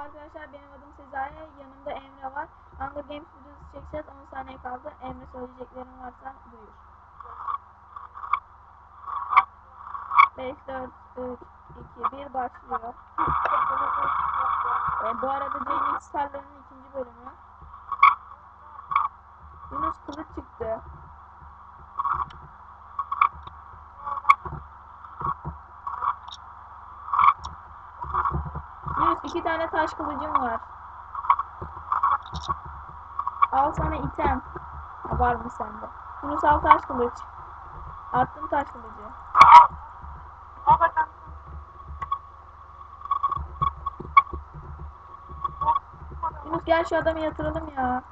Arkadaşlar benim adım Sezai, yanımda Emre var. Hunger Games videosu çekeceğiz, 10 saniye kaldı. Emre söyleyeceklerin varsa buyur. 5, 4, 3, 2, 1 başlıyor. E, bu arada Jamie Star'ların ikinci bölümü. Yunus kılıç çıktı. Yunus iki tane taş kılıcım var. Al sana item. Var mı sende? Yunus al taş kılıç. Attım taş kılıcı. Yunus gel şu adamı yatıralım ya.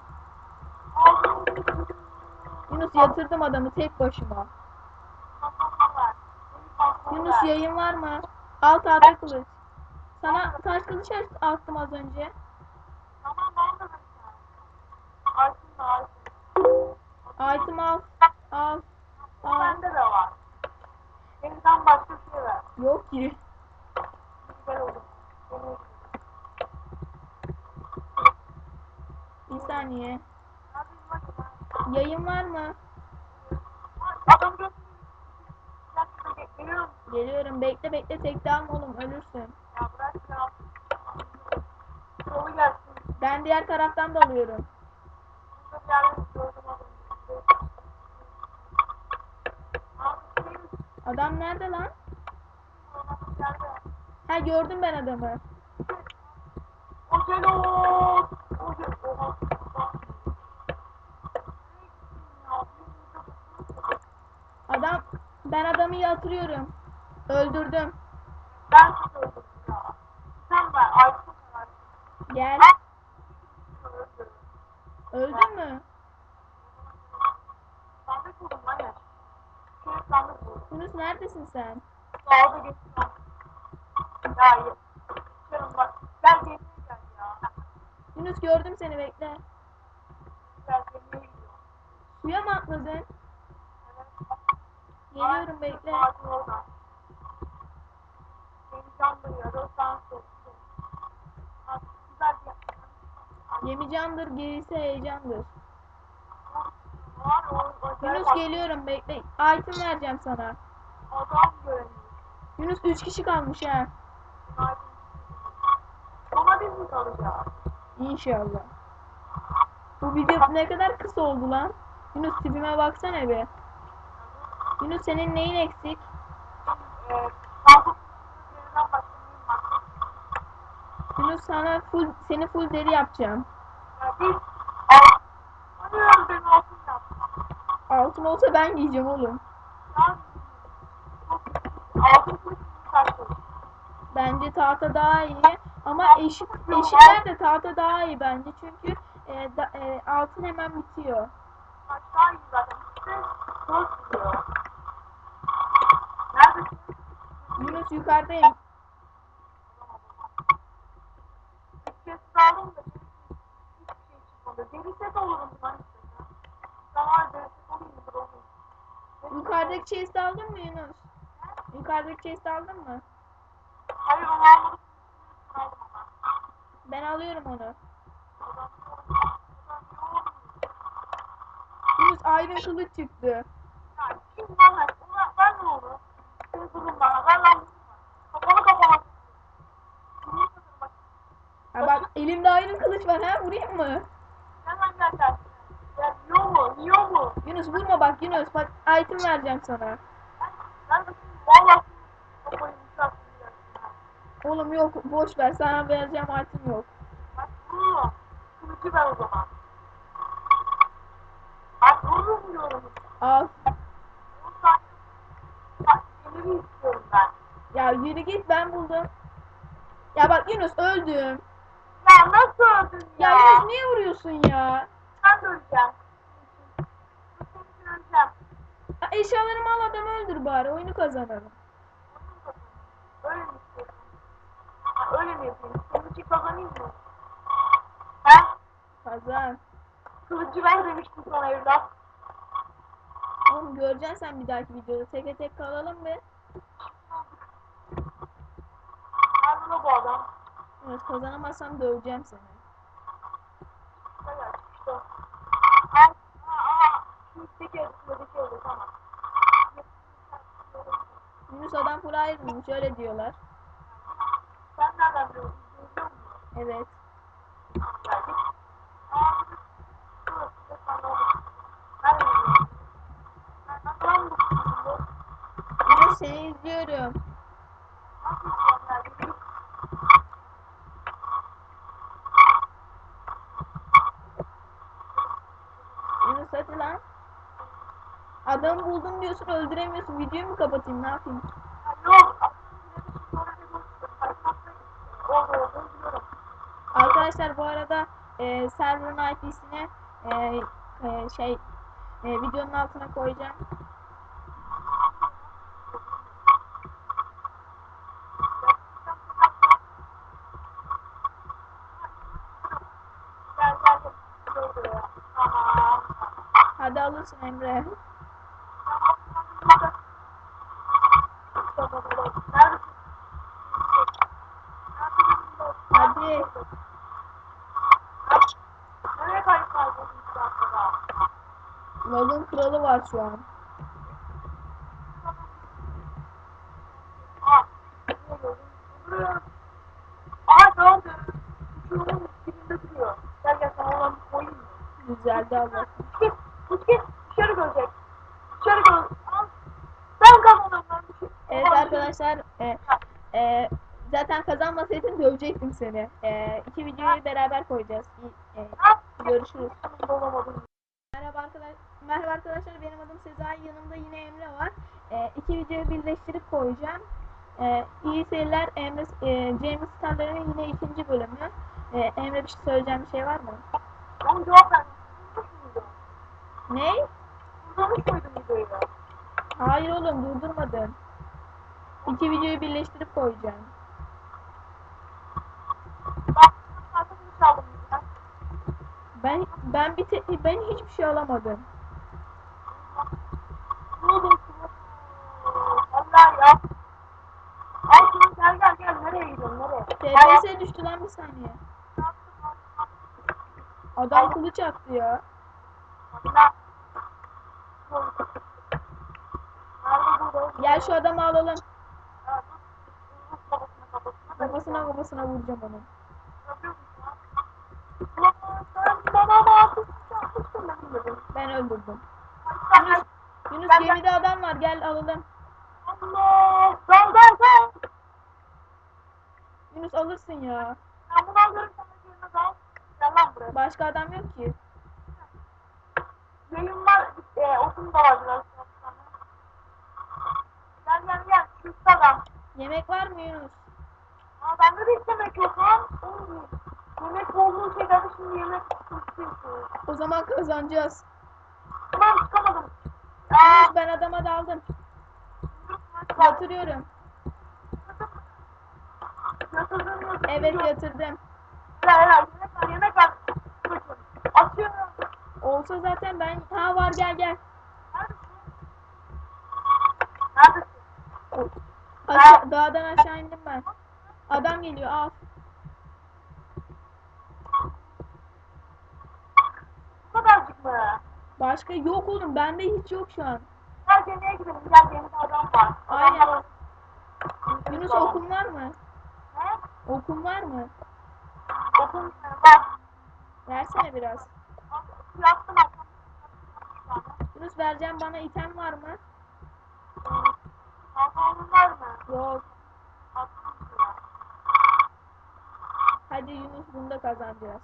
Yunus yatırdım adamı tek başıma. Yunus yayın var mı? Al tahta kılıç. Sana taş kılıç attım az önce. Item al. Al. Al. Bende de var. Yeniden başka şey ver. Yok ki. Güzel. Benim- Bir saniye. Yayın var mı? Adam. Geliyorum. Bekle bekle tek oğlum ölürsün. Ben diğer taraftan da alıyorum. Adam nerede lan? Ha gördüm ben adamı. Adam ben adamı yatırıyorum. Öldürdüm. Ben sizi öldürdüm ya. Sen ben. Aykut var. Gel. Öldün mü? Sandık buldum. Şey sandık buldum. Yunus neredesin sen? Sağda geçtim. Ya iyi. Canım bak. Gel gemiye gel ya. Yunus gördüm seni bekle. Gel gemiye gidiyor. Suya mı atladın? Evet. Geliyorum bekle. Ağacın orada. Beni can duyuyor. Rostan soktu. Bak, Güzel bir yapma. Yemi candır gerisi heyecandır. Yunus geliyorum bekle. Item vereceğim sana. Adam göremiyor. Yunus 3 kişi kalmış ha. Ama biz mi kalacağız? İnşallah. Bu video ne kadar kısa oldu lan. Yunus tipime baksana bir. Yunus senin neyin eksik? Yunus sana full seni full deri yapacağım. Altın olsa ben giyeceğim oğlum. Bence tahta daha iyi. Ama eşit eşitler de tahta daha iyi bence. Çünkü e, da- e, altın hemen bitiyor. Diyor. Neredesin? Yunus yukarıdayım. Bir kez sağlam da hiçbir şey çıkmadı. Deri set olurum lan işte. Sana deri set olayım mı? Olayım. Yukarıdaki chest aldın mı Yunus? Yukarıdaki chest aldın mı? Hayır onu almadım. Ben alıyorum onu. Yunus iron kılıç çıktı. Ya kim lan? Ulan ver ne olur? Sen durun bana. Ver lan. Kapalı kapalı. Ha bak elimde iron kılıç var ha vurayım mı? Hemen. Ya yiyor mu? Yunus vurma bak Yunus bak item vereceğim sana. Ben de valla. Oğlum yok boş ver sana vereceğim item yok. Bak vururum. Kılıcı ver o zaman. Bak vururum diyorum. Al. 10 saniye. Bak siniri istiyorum ben. Ya yürü git ben buldum. Ya bak Yunus öldüm. Ya nasıl öldün Ya, ya? Yunus niye vuruyorsun ya? Ben öleceğim. Nasıl öleceğim? ya? Eşyalarımı al adamı öldür bari oyunu kazanalım. Öyle mi istiyorsun? Öyle mi yapayım? İçin kazanayım mı? He? Kazan. Kılıcı ver demiştim sana evlat. Oğlum göreceksin sen bir dahaki videoda. Teke tek kalalım be. Nerede bu adam? Yunus kazanamazsam döveceğim seni. Bayağı çıkıştı. Aa, aa, aa. Üstteki şuradaki ev, tamam. Yunus adam pro ayrılmış öyle diyorlar. Sen nereden biliyorsun? Evet. Geldik. Aa, şurası, şurası, sen ne olur? Nerede biliyorsun? Ben nasıl bu? Yunus seni izliyorum. Nasıl yapacağım ya? Yürü. Yunus hadi lan. Adamı buldum diyorsun öldüremiyorsun. Videoyu mu kapatayım ne yapayım? Ya Yok. Arkadaşlar bu arada e, server'ın IP'sini e, e, şey e, videonun altına koyacağım. Hadi alırsın Emre. Var şu an. Aha tamam diyorum. Dibinde duruyor. Gel gel sana olan koyayım mı? Güzeldi abla. Git, git. Dışarı görecek. Dışarı gör. Al. Ben kazandım lan. Evet arkadaşlar e, e, zaten kazanmasaydın dövecektim seni. E, iki videoyu beraber koyacağız. E, görüşürüz. Merhaba arkadaşlar. Merhaba arkadaşlar. Benim adım Sezai. Yanımda yine Emre var. E, iki videoyu birleştirip koyacağım. E, iyi seyirler. Emre, e, James Star'ların yine ikinci bölümü. E, Emre bir şey söyleyeceğim bir şey var mı? Ben cevap verdim. Ne? Durdurmuş muydun videoyu? Hayır oğlum durdurmadın. İki videoyu birleştirip koyacağım. Ben. Ben ben bir ben hiçbir şey alamadım. Ne oldu? Allah ya. Al şunu gel gel gel. Nereye gidiyorsun? Nereye? TPS düştü lan bir saniye. Adam kılıç attı ya. Gel şu adamı alalım. Kafasına, kafasına. Vuracağım onu. Ben öldürdüm. Gel. Yunus ben- gemide adam var gel alalım. Allah! Dal dal dal! Yunus alırsın ya. Ben bunu alıyorum sana yerine dal. Gel lan buraya. Başka adam yok ki. Yayın var, e, otum da var biraz. Gel gel gel, şu üstte adam. Yemek var mı Yunus? Aa bende de hiç yemek yok lan. Oğlum, yemek olduğu şeylerde şimdi yemek istiyorsun. O zaman kazanacağız. Tamam çıkamadım. Yunus ben adama daldım. Yatırıyorum. Yatırdın mı? Evet yatırdım. Helal helal, yemek var, yemek var. Açıyorum. Olsa zaten ben... Ha var gel gel. Neredesin? Neredesin? Aşağı, dağdan aşağı indim ben. Adam geliyor al. Bu kadarcık mı? Başka yok oğlum bende hiç yok şu an. Gel gemiye gidelim. Gel gemide adam var. Aynen. Yunus okun var mı? Okun var mı? Okun bak. Versene biraz. Yaktım attım. Yunus vereceğim bana item var mı? Pantolonun var mı? Yok. Hadi Yunus bunu da kazanacağız.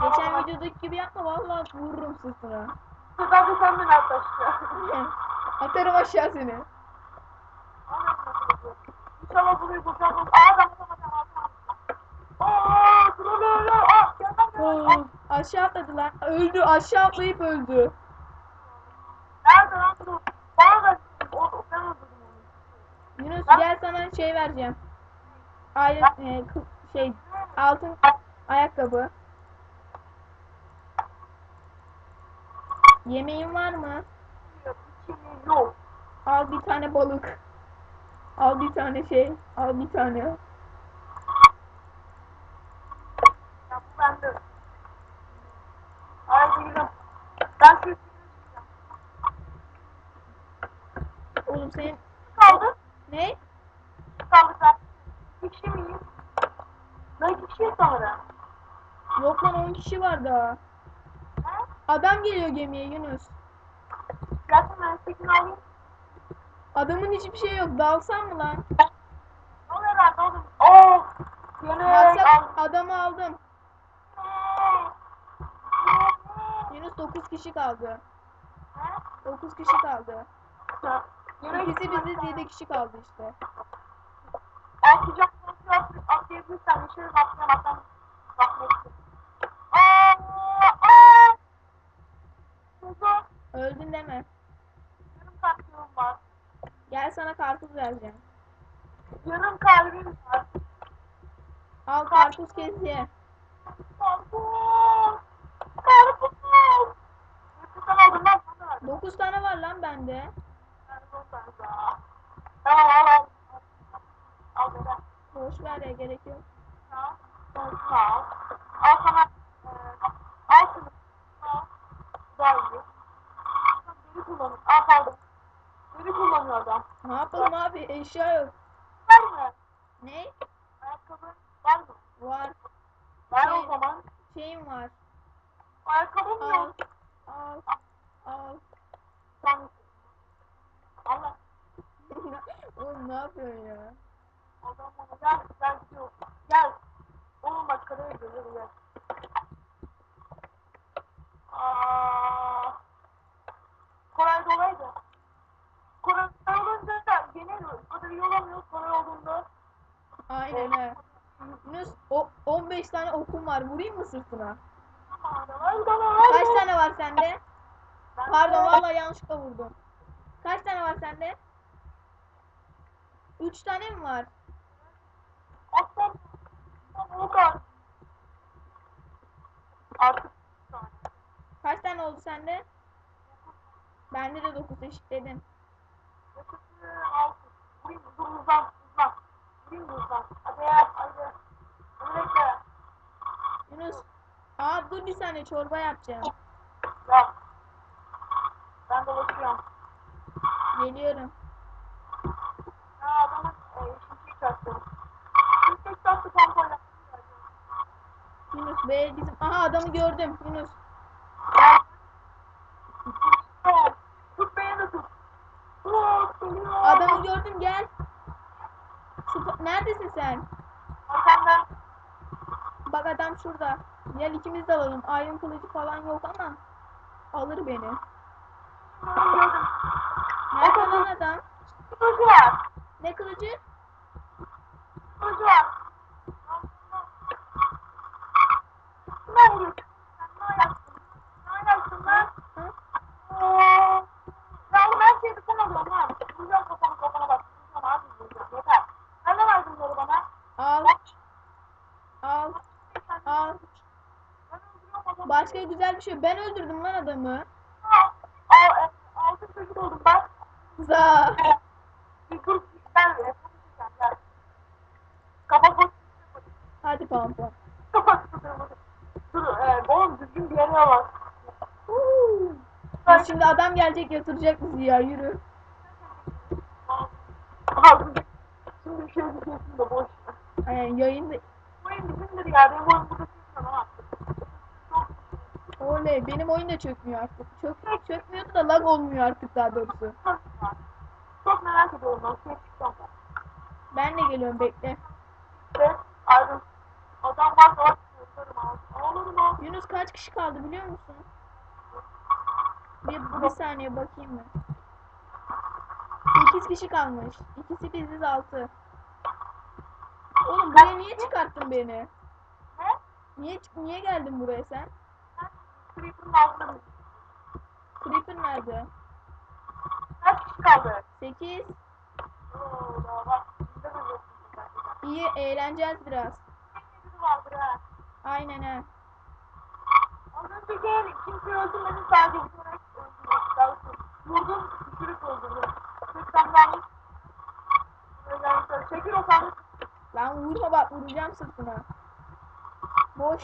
Geçen videodaki gibi yapma vallahi vururum sırtına. Bu sefer de sen beni at aşağı. Atarım aşağı seni. İnşallah burayı bulacağım. Aa adam adam adam adam. Aa şurada öyle. Aa gel lan gel. Oo, lan. aşağı atladı lan. Öldü. Aşağı atlayıp öldü. Nerede lan bu? Bana da ben öldürdüm onu. Yunus gel sana şey vereceğim. Ayrı e, şey altın ayakkabı. Yemeğin var mı? Yok. Al bir tane balık. Al bir tane şey. Al bir tane. Ya bu bende. Ay değilim. Ben çıkacağım. Oğlum senin Kaldı. ne? Kaldı sen. Bir kişi miyiz? Ben iki kişiyiz sanırım. Yok lan 10 kişi var daha. Ha? Adam geliyor gemiye Yunus. Zaten ben sekini alayım. Adamın hiçbir şey yok. Dalsan mı lan? Ne oluyor lan oğlum? Oh! Yeni Baksana adamı aldım. Yunus 9 kişi kaldı. Ha? 9 kişi kaldı. İkisi biziz 7 kişi kaldı işte. Atlayabilirsem bakmak. Aaa! Aaa! Kuzum, Öldün deme. yarım kalbim var. Gel sana karpuz vereceğim. Yarım kalbim var. Al karpuz kes ye. Karpuz! Karpuz! Hepsinden aldım lan sana ver. 9 tane var lan bende. Boş ver ya gerek yok. Al. Sana. e, Al şunu. Al. Kullanıyor. Al pardon. Kullanıyor adam. Ne yapalım abi eşya yok. Var mı? Ne? Ayakkabı var mı? Var. Ver o Şey- zaman. Şeyim var. Ayakkabım Al. yok. Al. Al. Sen Allah. Oğlum ne yapıyorsun ya? Adam bana gel. Gel gidiyor. Gel. 10 dakikada gidiyor. Gel. Aa. Koray dolaydı. Koray olunca da genel o kadar iyi olamıyor. Koray olduğunda Aynen he. Yunus o 15 tane okum var. Vurayım mı sırtına? Kaç tane var sende? Pardon vallahi yanlışlıkla vurdum. Kaç tane var sende? 3 tane mi var? Kaç tane oldu sende? Bende de 9 eşitledim. Vurayım uzan. Vurayım uzan. Hadi yap hadi. Bekle. Yunus. Aa dur bir saniye çorba yapacağım. Yap. Ben dolaşıyorum. Geliyorum. Ya adamın e, şimşek çaktı. Şimşek çaktı kontrol Yunus be bizim. Aha adamı gördüm. Yunus. Gel. Tut. Tut beni de tut. Tut. geliyor. Adamı gördüm gel. Sıfa- Neredesin sen? Arkamdan. Adam şurada. Gel ikimiz de alalım. Iron kılıcı falan yok ama alır beni. Nerede lan adam? Kılıcı. Ne? Kılıcı var. Ne vuruyorsun? Sen ne ayaksın? Ne ayaksın lan? Ha? Oo. Ya oğlum her şeyi sen alıyorsun lan. Vuracağım kafanı kafana bak. Vuracağım abi vuracağım. Yeter. Sen ne verdin bunları bana? Al. Bak. Al. Sen Al. Ben öldürüyorum adamı. Bir şey. Ben öldürdüm lan adamı. Al. Al. Altın çocuk oldum ben. Za. Bir. Gel be. Gel. Kapat bak. Hadi pampa. Kapat. Dur. E, oğlum düzgün bir yere bak. Ya Şimdi adam gelecek yatıracak bizi ya yürü. Aldım. Şimdi bir şey diyeceksin de boş. Yani yayında Bu oyun bizimdir ya. Benim oyun burada. Oley benim oyun da çökmüyor artık. Çök, çökmüyordu da lag olmuyor artık daha doğrusu. Çok merak ediyorum ben. Şey çıkacağım ben. Ben de geliyorum bekle. Ve ayrım. Adam varsa var. Yaparım abi. Ağlarım abi. Yunus kaç kişi kaldı biliyor musun? Bir, bir saniye bakayım mı? 8 kişi kalmış. İkisi biziz 6. Oğlum buraya niye çıkarttın beni? Niye niye geldin buraya sen? Creeper'ın altında? Creeper nerede? Kaç kişi kaldı? 8. Oo, bak. Bizde de yok. İyi eğleneceğiz biraz. Biri vardır ha. Aynen ha. Az önceki el kimse öldürmedi sadece vurarak öldürdüm. Vurdum, düşürüp öldürdüm. Sırttan ben Çekil o sandık. Lan vurma bak vuracağım sırtına. Boş.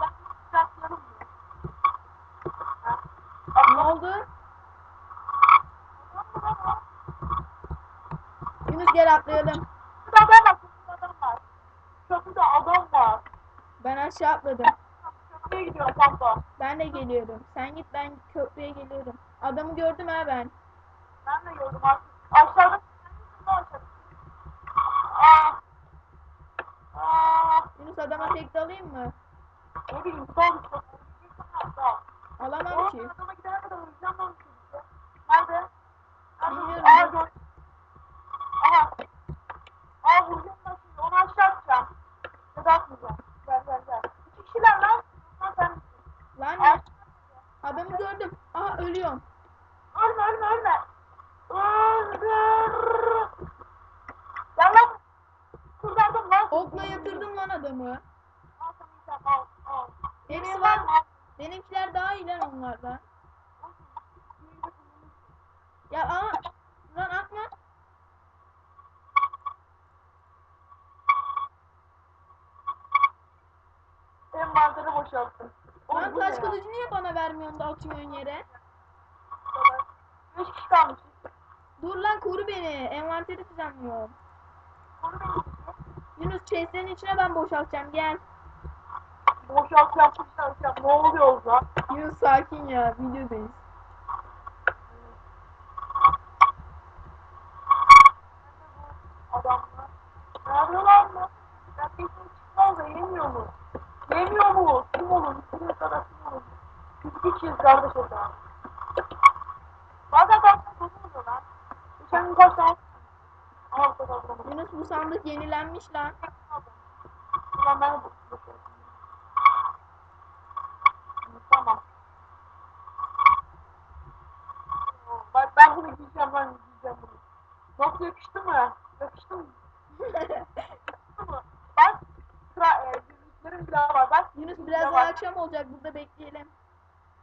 Ben çıkartmayalım mı? Ha? Ne oldu? Yunus gel atlayalım. Adam var. Şurada adam var. Çatıda adam var. Ben aşağı atladım. Çatıya gidiyorum kanka. Ben de geliyorum. Sen git ben köprüye geliyorum. Adamı gördüm ha ben. Ben de gördüm artık. Aşağıda. Yunus adama tek dalayım mı? Ne bileyim sol. Alamam ki. Oğlum adama gidene kadar uyuyacağım ben şimdi. Nerede? Nerede? Bilmiyorum. Aa gör. Aha. Aa vuracağım ben şimdi. Onu aşağı atacağım. Ya da atmayacağım. Gel gel gel. İki kişiler lan. Lan sen misin? Lan Aa, adamı gördüm. Aha ölüyorum. Ölme ölme ölme. Öldür. Gel lan. Kurtardım lan. Okla yatırdım lan adamı. Al sana yiyeceğim, al al. Hepsi Yemeği var. mı? Benimkiler daha iyi lan onlardan. Ya aa. Lan atma. Envanteri boşalttım. Oğlum, Lan bu taş ne ya? Kılıcı niye bana vermiyorsun da atıyorsun yere? Beş kişi kalmış. Dur lan koru beni. Envanteri düzenliyorum. Onu da Yunus chestlerin içine ben boşaltacağım gel. boşalt yapmışlar. Ya, ne oluyor lan? Yunus sakin ya videodayız. Adamlar. Ne yapıyorlar mı? Ya bir şey çıkmaz da yemiyor mu? Yemiyor mu? Kim olur? İstediğiniz kadar kişiyiz kardeş o zaman. Bazen kötü oluyor lan. Geçen gün kaç tane Aha bu kadar vuramadım. Yunus bu sandık yenilenmiş lan. Ulan ben de bu- Tamam. Bak ben bunu giyeceğim ben giyeceğim bunu. Nasıl yakıştı mı? Yakıştı mı? Yakıştı mı? Bak sıra e, yüzüklerim bile var. Bak Yunus biraz daha akşam olacak burada bekleyelim.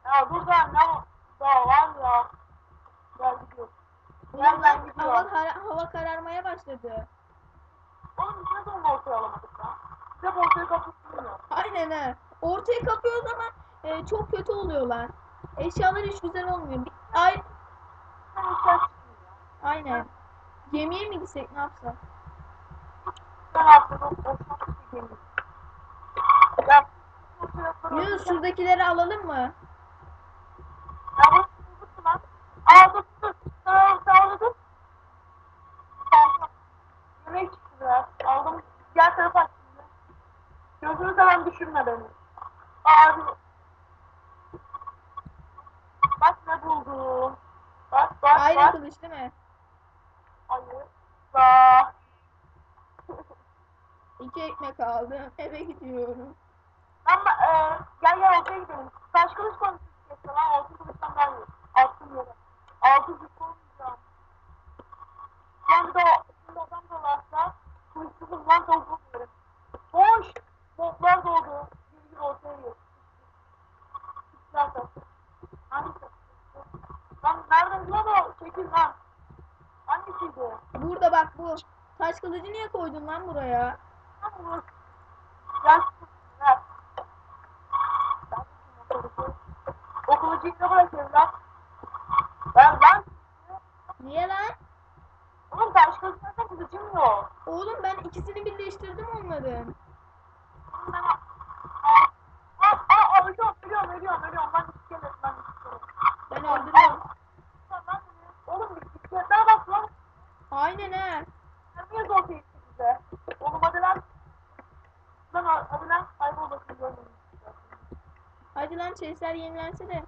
Ya dur da ne daha var ya. Gel Ulan ben hava, gidiyorum. kara- hava kararmaya başladı. Oğlum biz ne zaman ortaya alamadık ya? Hep ortaya kapatılmıyor. Aynen ha. Ortaya kapıyoruz ama e, çok kötü oluyorlar. Eşyalar hiç güzel olmuyor. Bir- Ay, aynen. Gemiye mi gitsek ne yapsak? Ben. Ya. Yunus şuradakileri alalım mı? Düşürme beni. Abi. Bak ne buldum. Bak bak Ayrı bak. kılıç değil mi? Hayır. Bak. İki ekmek aldım. Eve gidiyorum. Ama e, gel gel ortaya gidelim. Taş kılıç konuşuyoruz. Lan altın kılıçtan yok. Attım yere. Altın kılıç. Ben bir de şimdi adam da varsa kılıçsızım lan tavuk buluyorum. Boş. Botlar doldu. Bir gibi ortaya gir. Zaten. Hangisi? Lan nereden lan o? Çekil lan. Hangisiydi? Burada bak bu. Taş kılıcı niye koydun lan buraya? Lan bu. Gel. Ver. Ben o kılıcı. O kılıcı ne bırakıyorum lan? Ben lan. Niye lan? Oğlum taş kılıçlarda kılıcım yok. Oğlum ben ikisini Ben Aa, ölüyorum, ölüyorum, ölüyorum, ölüyorum. Ben iskelet, ben iskelet. Ben öldürüyorum. Oğlum iskeletler bak lan. Aynen ha. Sen niye zor değilsin bize? Oğlum hadi lan. Lan hadi lan. Kaybol bakayım görmeyin. Hadi lan chestler yenilense de.